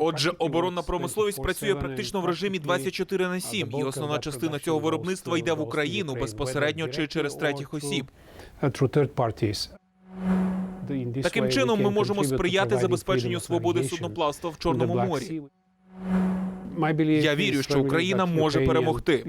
Отже, оборонна промисловість працює практично в режимі 24 на 7, і основна частина цього виробництва йде в Україну безпосередньо чи через третіх осіб. Таким чином, ми можемо сприяти забезпеченню свободи судноплавства в Чорному морі. Я вірю, що Україна може перемогти.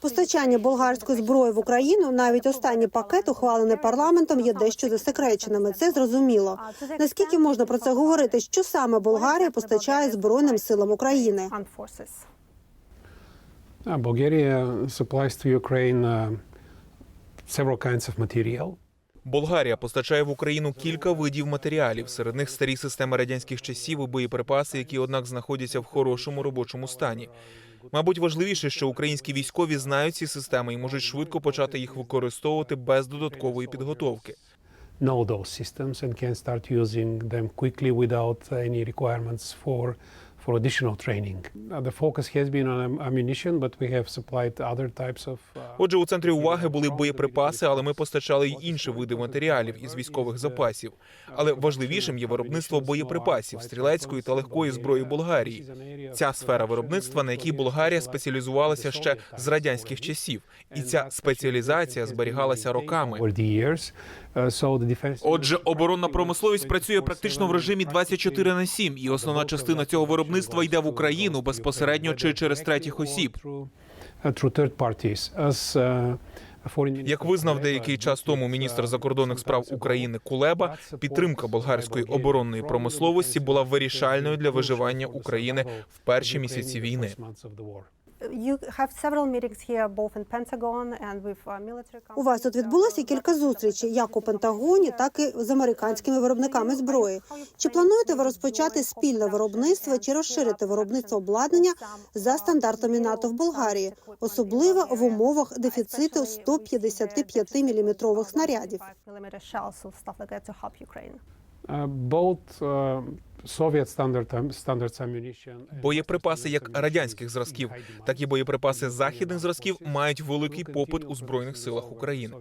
Постачання болгарської зброї в Україну, навіть останній пакет, ухвалений парламентом, є дещо засекреченими. Це зрозуміло. Наскільки можна про це говорити? Що саме Болгарія постачає збройним силам України? Bulgaria supplies to Ukraine uh, several kinds of material. Болгарія постачає в Україну кілька видів матеріалів. Серед них старі системи радянських часів і боєприпаси, які однак знаходяться в хорошому робочому стані. Мабуть, важливіше, що українські військові знають ці системи і можуть швидко почати їх використовувати без додаткової підготовки. know those systems and can start using them quickly without any requirements for for additional training. The focus has been on ammunition, but we have supplied other types of. Uh, Отже, у центрі уваги були боєприпаси, але ми постачали й інші види матеріалів із військових запасів. Але важливішим є виробництво боєприпасів, стрілецької та легкої зброї Болгарії. Ця сфера виробництва, на якій Болгарія спеціалізувалася ще з радянських часів, і ця спеціалізація зберігалася роками. Defense. Отже, оборонна промисловість працює практично в режимі 24 на 7, і основна частина цього виробництва йде в Україну безпосередньо чи через третіх осіб. Foreign minister Як визнав деякий час тому міністр закордонних справ України Кулеба, підтримка болгарської оборонної промисловості була вирішальною для виживання України в перші місяці війни. У вас тут відбулося кілька зустрічей, як у Пентагоні, так і з американськими виробниками зброї. Чи плануєте ви розпочати спільне виробництво чи розширити виробництво обладнання за стандартами НАТО в Болгарії, особливо в умовах дефіциту 155 мм снарядів? Uh, uh, Боєприпаси як радянських зразків, так і боєприпаси західних зразків мають великий попит у збройних силах України.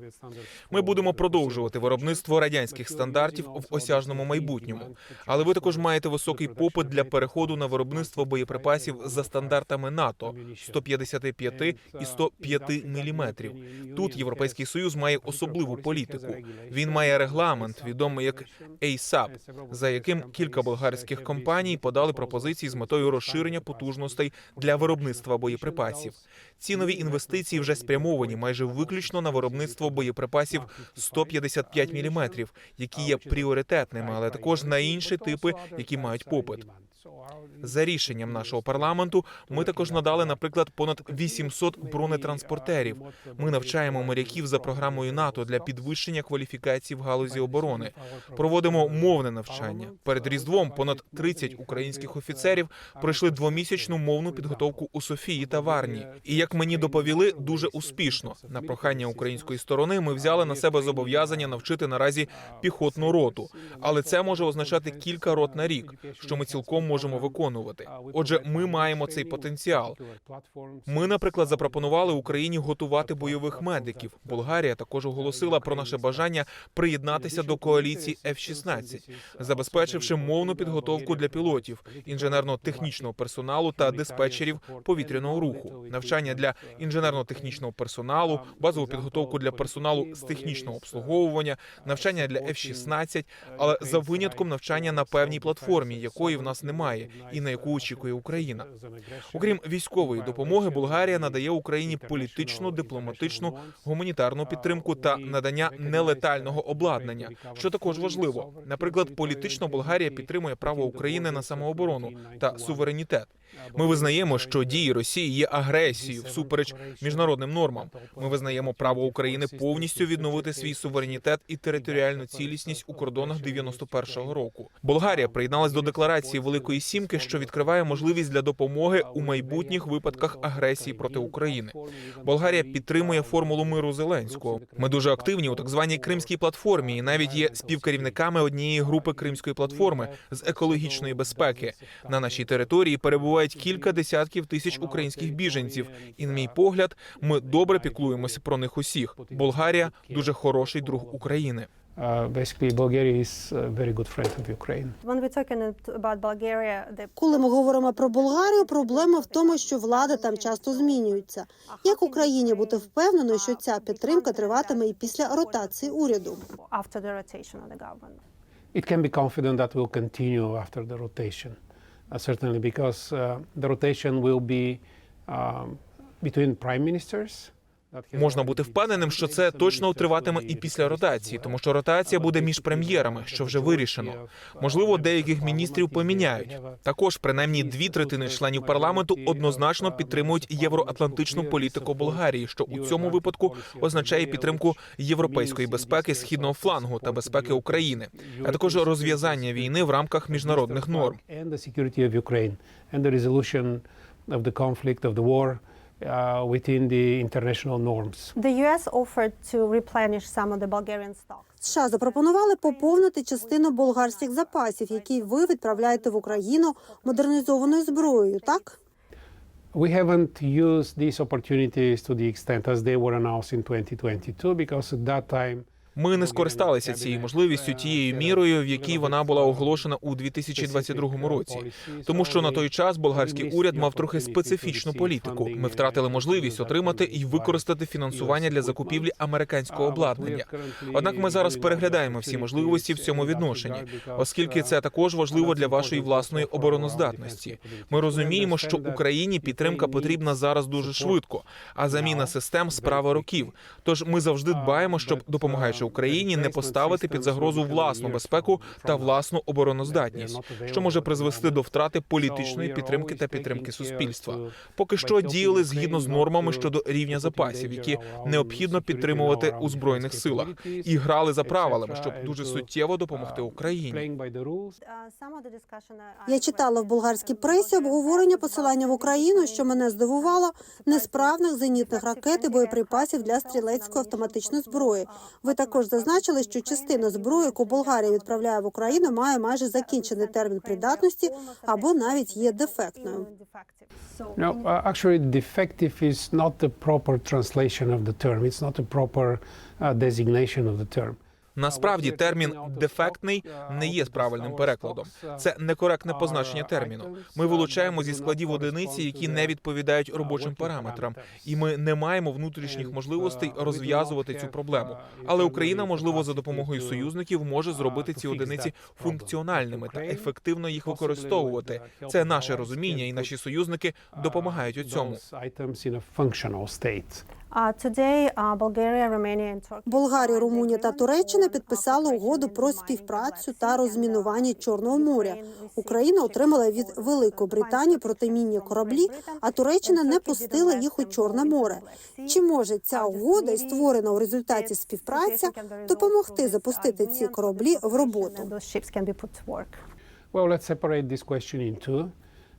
Ми будемо продовжувати виробництво радянських стандартів в осяжному майбутньому. Але ви також маєте високий попит для переходу на виробництво боєприпасів за стандартами НАТО 155 і 105 міліметрів. Тут Європейський Союз має особливу політику. Він має регламент, відомий як ASAP, за яким кілька болгарських компаній подали пропозиції з метою розширення потужностей для виробництва боєприпасів. Ці нові інвестиції вже спрямовані майже виключно на виробництво боєприпасів 155 мм, які є пріоритетними, але також на інші типи, які мають попит. За рішенням нашого парламенту ми також надали, наприклад, понад 800 бронетранспортерів. Ми навчаємо моряків за програмою НАТО для підвищення кваліфікації в галузі оборони. Проводимо мовне навчання. Перед різдвом понад 30 українських офіцерів пройшли двомісячну мовну підготовку у Софії та Варні. І як мені доповіли, дуже успішно. На прохання української сторони ми взяли на себе зобов'язання навчити наразі піхотну роту, але це може означати кілька рот на рік, що ми цілком можемо виконувати. Отже, ми маємо цей потенціал. Ми, наприклад, запропонували Україні готувати бойових медиків. Болгарія також оголосила про наше бажання приєднатися до коаліції F-16, забезпечивши мовну підготовку для пілотів, інженерно-технічного персоналу та диспетчерів повітряного руху, навчання для інженерно-технічного персоналу, базову підготовку для персоналу з технічного обслуговування, навчання для F-16, але за винятком навчання на певній платформі, якої в нас немає, і на яку очікує Україна. Окрім військової допомоги, Болгарія надає Україні політичну, дипломатичну, гуманітарну підтримку та надання нелетального обладнання, що також важливо. Наприклад, політично Болгарія підтримує право України на самооборону та суверенітет. Ми визнаємо, що дії Росії є агресією всупереч міжнародним нормам. Ми визнаємо право України повністю відновити свій суверенітет і територіальну цілісність у кордонах 91-го року. Болгарія приєдналась до декларації Великої Сімки, що відкриває можливість для допомоги у майбутніх випадках агресії проти України. Болгарія підтримує формулу миру Зеленського. Ми дуже активні у так званій кримській платформі, і навіть є співкерівниками однієї групи кримської платформи з екологічної безпеки. На нашій території перебувають кілька десятків тисяч українських біженців. І, на мій погляд, ми добре піклуємося про них усіх. Болгарія дуже хороший друг України. Uh, basically, Bulgaria is a very good friend of Ukraine. When we're talking about Bulgaria, the Коли ми говоримо про Болгарію, проблема в тому, що влада там часто змінюється. Як Україні бути впевненою, що ця підтримка триватиме і після ротації уряду? after the rotation of the government. It can be confident that will continue after the rotation, uh, certainly because uh, the rotation will be um, between prime ministers. Можна бути впевненим, що це точно триватиме і після ротації, тому що ротація буде між прем'єрами, що вже вирішено. Можливо, деяких міністрів поміняють. Також принаймні дві третини членів парламенту однозначно підтримують євроатлантичну політику Болгарії, що у цьому випадку означає підтримку європейської безпеки східного флангу та безпеки України, а також розв'язання війни в рамках міжнародних норм. Uh, within the international norms. The U.S. offered to replenish some of the Bulgarian stock. США запропонували поповнити частину болгарських запасів, які ви відправляєте в Україну модернізованою зброєю. Так We haven't used these opportunities to the extent as they were announced in 2022 because at that time Ми не скористалися цією можливістю тією мірою, в якій вона була оголошена у 2022 році. Тому що на той час болгарський уряд мав трохи специфічну політику. Ми втратили можливість отримати і використати фінансування для закупівлі американського обладнання. Однак ми зараз переглядаємо всі можливості в цьому відношенні, оскільки це також важливо для вашої власної обороноздатності. Ми розуміємо, що Україні підтримка потрібна зараз дуже швидко, а заміна систем справа років. Тож ми завжди дбаємо, щоб допомагаючи Україні не поставити під загрозу власну безпеку та власну обороноздатність, що може призвести до втрати політичної підтримки та підтримки суспільства. Поки що діяли згідно з нормами щодо рівня запасів, які необхідно підтримувати у збройних силах, і грали за правилами, щоб дуже суттєво допомогти Україні. я читала в болгарській пресі обговорення посилання в Україну, що мене здивувало, несправних зенітних ракет і боєприпасів для стрілецької автоматичної зброї. Ви також зазначили, що частина зброї, яку Болгарія відправляє в Україну, має майже закінчений термін придатності або навіть є дефектною. No, uh, actually, defective is not the proper translation of the term. It's not a proper uh, designation of the term. Насправді термін дефектний не є правильним перекладом. Це некоректне позначення терміну. Ми вилучаємо зі складів одиниці, які не відповідають робочим параметрам, і ми не маємо внутрішніх можливостей розв'язувати цю проблему. Але Україна, можливо, за допомогою союзників може зробити ці одиниці функціональними та ефективно їх використовувати. Це наше розуміння, і наші союзники допомагають у цьому. Болгарія, Румунія та Туреччина підписали угоду про співпрацю та розмінування Чорного моря. Україна отримала від Великої Британії протимінні кораблі, а Туреччина не пустила їх у Чорне море. Чи може ця угода і створена у результаті співпраця допомогти запустити ці кораблі в роботу? Well, let's separate this question in two.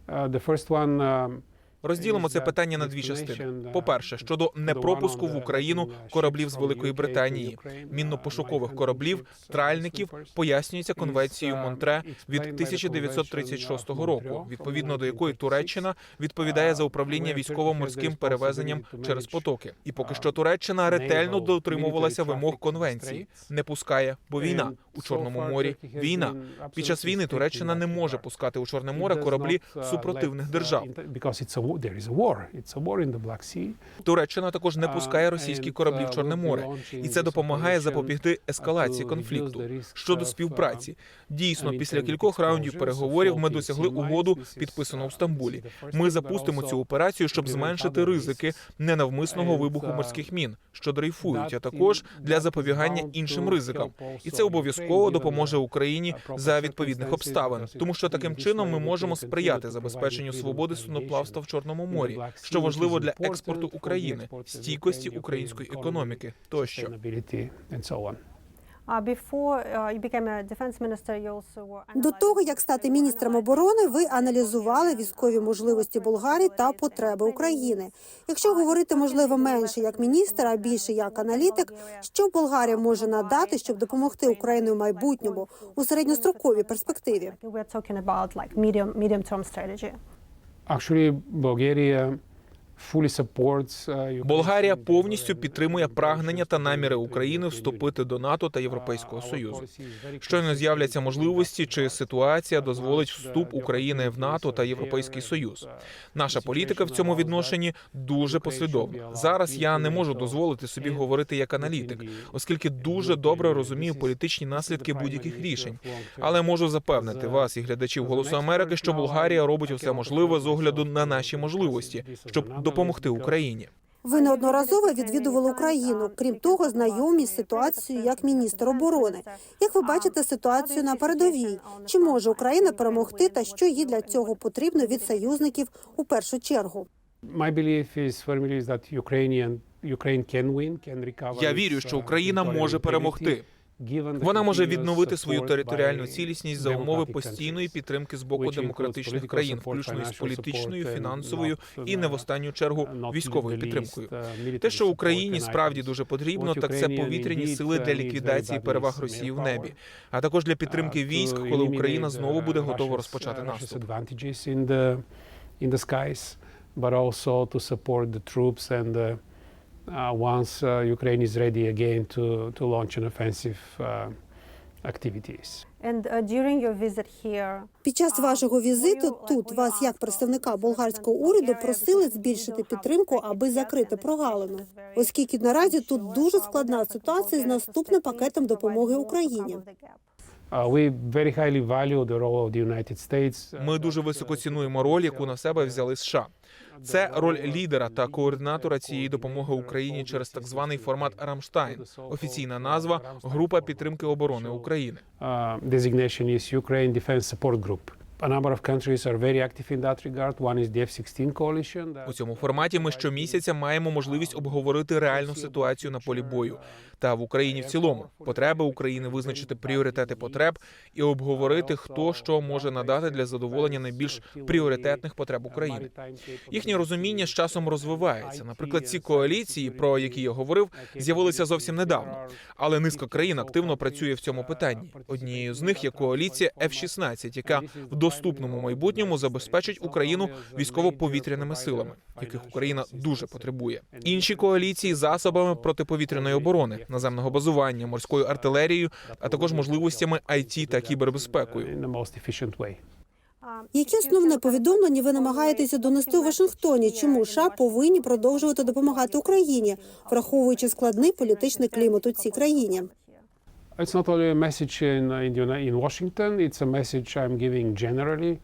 Uh, the first one. Um, Розділимо це питання на дві частини. По-перше, щодо непропуску в Україну кораблів з Великої Британії, мінно-пошукових кораблів, тральників пояснюється конвенцією Монтре від 1936 року, відповідно до якої Туреччина відповідає за управління військово-морським перевезенням через потоки. І поки що Туреччина ретельно дотримувалася вимог конвенції, не пускає, бо війна у Чорному морі. Війна під час війни Туреччина не може пускати у Чорне море кораблі супротивних держав. Туреччина також не пускає російські кораблі в Чорне море, і це допомагає запобігти ескалації конфлікту. Щодо співпраці, дійсно, після кількох раундів переговорів ми досягли угоду, підписану в Стамбулі. Ми запустимо цю операцію, щоб зменшити ризики ненавмисного вибуху морських мін, що дрейфують, а також для запобігання іншим ризикам. І це обов'язково допоможе Україні за відповідних обставин, тому що таким чином ми можемо сприяти забезпеченню свободи судноплавства в Чорному морі, що важливо для експорту України, стійкості української економіки. тощо. До того як стати міністром оборони, ви аналізували військові можливості Болгарії та потреби України. Якщо говорити можливо менше як міністр, а більше як аналітик, що Болгарія може надати, щоб допомогти Україні в майбутньому у середньостроковій перспективі? We're talking about like medium medium term strategy. Actually, Bulgaria uh, Болгарія повністю підтримує прагнення та наміри України вступити до НАТО та Європейського Uh, Союзу. is very Щойно з'являться можливості, чи ситуація Uh, дозволить вступ України в НАТО та Європейський Союз. Наша політика в цьому відношенні дуже послідовна. Зараз я не можу дозволити собі говорити як аналітик, оскільки дуже добре розумію політичні наслідки будь-яких рішень. Але можу запевнити вас і глядачів Голосу Америки, що Болгарія робить усе можливе з огляду на наші можливості, щоб analyst допомогти Україні. Ви неодноразово відвідували Україну. Крім того, знайомі з ситуацією як міністр оборони. Як ви бачите ситуацію на передовій? Чи може Україна перемогти та що їй для цього потрібно від союзників у першу чергу? My belief is firmly is that Ukrainian Ukraine can win, can recover Я вірю, що uh, Україна може перемогти. Вона може відновити свою територіальну цілісність за умови постійної підтримки з боку демократичних країн, включно із політичною, фінансовою і не в uh, останню чергу військовою підтримкою. uh, Те, що Україні справді дуже потрібно, так це повітряні сили uh, для ліквідації переваг Росії в небі, а також для uh, підтримки військ, коли Україна знову буде uh, готова розпочати uh, наступ. in the skies, but also to support the troops and uh, uh, once uh, Ukraine is ready again to to launch an offensive uh, activities. And uh, during your visit here, Під час вашого візиту тут вас, як представника болгарського уряду, просили збільшити підтримку, аби закрити прогалину, оскільки наразі тут дуже складна ситуація з наступним пакетом допомоги Україні. Uh, uh, Ми дуже високо цінуємо роль, яку на себе взяли США. Це роль лідера та координатора цієї допомоги Україні через так званий формат Рамштайн. Офіційна назва група підтримки оборони України. uh, designation is Ukraine Defense Support Group. A number of countries are very active in that regard. One is the F-16 coalition. that- У цьому форматі ми щомісяця маємо можливість обговорити реальну ситуацію на полі бою та в Україні в цілому, потреби України, визначити пріоритети потреб і обговорити, хто що може надати для задоволення найбільш пріоритетних потреб України. Їхнє розуміння з часом розвивається. Наприклад, ці коаліції, про які я говорив, з'явилися зовсім недавно. Але низка країн активно працює в цьому питанні. Однією з них є коаліція F-16, яка в доступному майбутньому забезпечить Україну військово-повітряними силами, яких Україна дуже потребує. Інші коаліції засобами протиповітряної оборони, наземного базування, морською артилерією, а також можливостями IT та кібербезпекою. Які основне повідомлення ви намагаєтеся донести у Вашингтоні? Чому США повинні продовжувати допомагати Україні, враховуючи складний політичний клімат у цій країні? It's not only a message in, uh, in, in Washington, it's a message I'm giving generally.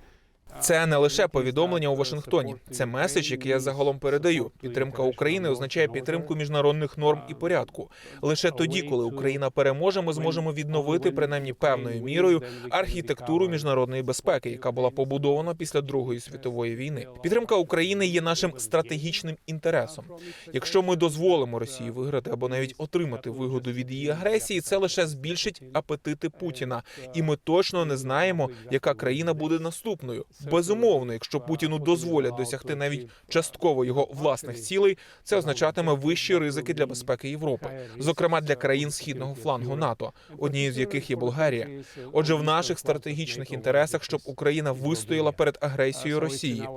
Це не лише повідомлення у Вашингтоні, це меседж, який я загалом передаю. Підтримка України означає підтримку міжнародних норм і порядку. Лише тоді, коли Україна переможе, ми зможемо відновити принаймні певною мірою архітектуру міжнародної безпеки, яка була побудована після Другої світової війни. Підтримка України є нашим стратегічним інтересом. Якщо ми дозволимо Росії виграти або навіть отримати вигоду від її агресії, це лише збільшить апетити Путіна, і ми точно не знаємо, яка країна буде наступною. Безумовно, якщо Путіну дозволять досягти навіть частково його власних цілей, це означатиме вищі ризики для безпеки Європи, зокрема для країн східного флангу НАТО, однією з яких є Болгарія. Отже, в наших стратегічних інтересах, щоб Україна вистояла перед агресією Росії.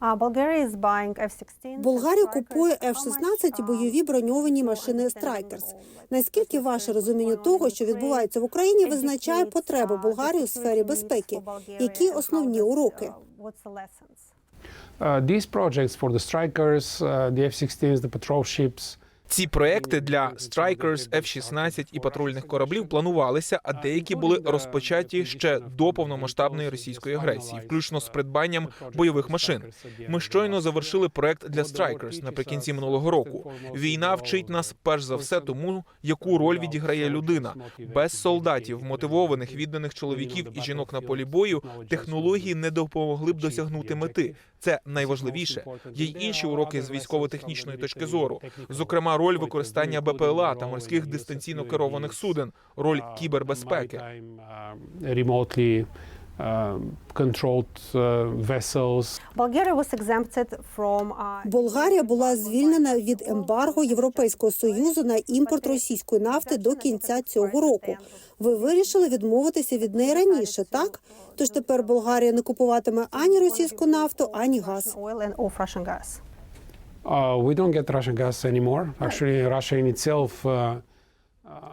Bulgaria is buying F-16. Болгарія купує F-16 і бойові броньовані машини Strikers. Наскільки ваше розуміння того, що відбувається в Україні, визначає потреби Болгарії у сфері безпеки? Які основні уроки? What's the lessons? Uh, these projects for the strikers, uh, the F-16s, the patrol ships, Ці проекти для Strikers, F-16 і патрульних кораблів планувалися, а деякі були розпочаті ще до повномасштабної російської агресії, включно з придбанням бойових машин. Ми щойно завершили проект для Strikers наприкінці минулого року. Війна вчить нас перш за все тому, яку роль відіграє людина. Без солдатів, мотивованих, відданих чоловіків і жінок на полі бою, технології не допомогли б досягнути мети. Це найважливіше. Є й інші уроки з військово-технічної точки зору, зокрема зокрема роль використання БПЛА та морських дистанційно керованих суден, роль кібербезпеки. Uh, Болгарія була звільнена від ембарго Європейського союзу на імпорт російської нафти до кінця цього року. Ви вирішили відмовитися від неї раніше, так? Тож тепер Болгарія не купуватиме ані російську нафту, ані газ. Uh, we don't get Russian gas anymore. Actually, Russia in itself. Uh,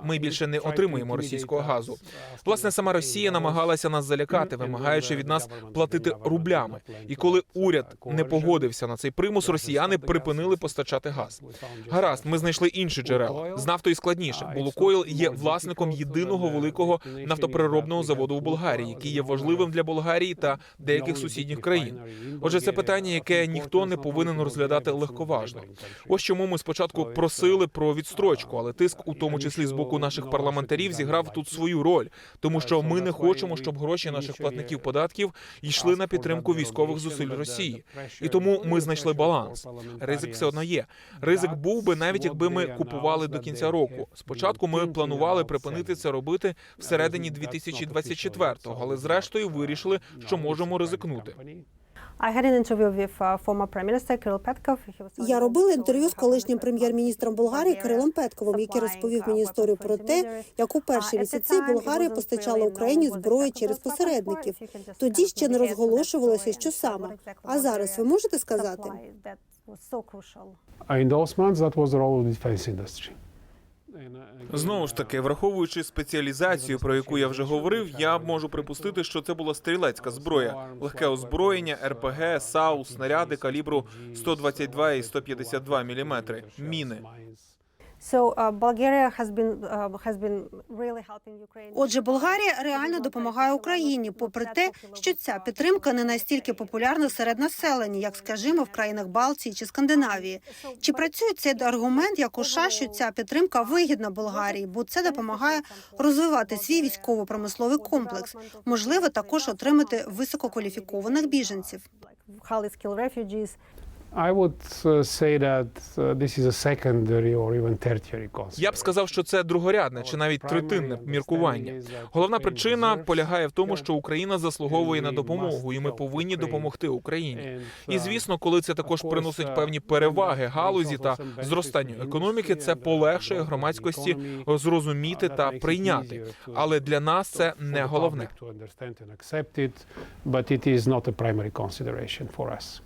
Ми більше не отримуємо російського газу. Власне, сама Росія намагалася нас залякати, вимагаючи від нас платити рублями. І коли уряд не погодився на цей примус, росіяни припинили постачати газ. Гаразд, ми знайшли інші джерела. З нафтою складніше. бо Лукойл є власником єдиного великого нафтопереробного заводу в Болгарії, який є важливим для Болгарії та деяких сусідніх країн. Отже, це питання, яке ніхто не повинен розглядати легковажно. Ось чому ми спочатку просили про відстрочку, але тиск, у тому числі з боку наших парламентарів, зіграв тут свою роль, тому що ми не хочемо, щоб гроші наших платників податків йшли на підтримку військових зусиль Росії. І тому ми знайшли баланс. Ризик все одно є. Ризик був би навіть якби ми купували до кінця року. Спочатку ми планували припинити це робити всередині 2024-го, але зрештою вирішили, що можемо ризикнути. I had an interview with uh, former Prime Minister Kirill Petkov. He was Я робила інтерв'ю з колишнім прем'єр-міністром Болгарії Кирилом Петковим, який розповів мені історію про те, як у перші місяці Болгарія постачала Україні зброю через посередників. Тоді ще не розголошувалося, що саме. А зараз ви можете сказати? In those months, that was the role of the defense industry. Знову ж таки, враховуючи спеціалізацію, про яку я вже говорив, я можу припустити, що це була стрілецька зброя, легке озброєння, РПГ, САУ, снаряди калібру 122 і 152 міліметри, міни. Отже, Болгарія реально допомагає Україні, попри те, що ця підтримка не настільки популярна серед населення, як скажімо, в країнах Балтії чи Скандинавії. Чи працює цей аргумент як у США, що ця підтримка вигідна Болгарії, бо це допомагає розвивати свій військово-промисловий комплекс, можливо, також отримати висококваліфікованих біженців. Like highly. I would uh, say that uh, this is a secondary or even tertiary. Я б сказав, що це другорядне чи навіть третинне міркування. Головна причина полягає в тому, що Україна заслуговує на допомогу, і ми повинні допомогти Україні. І звісно, коли це також приносить певні переваги галузі та зростанню економіки, це полегшує громадськості зрозуміти та прийняти. Але для нас це не головне. But it is not a primary consideration for us.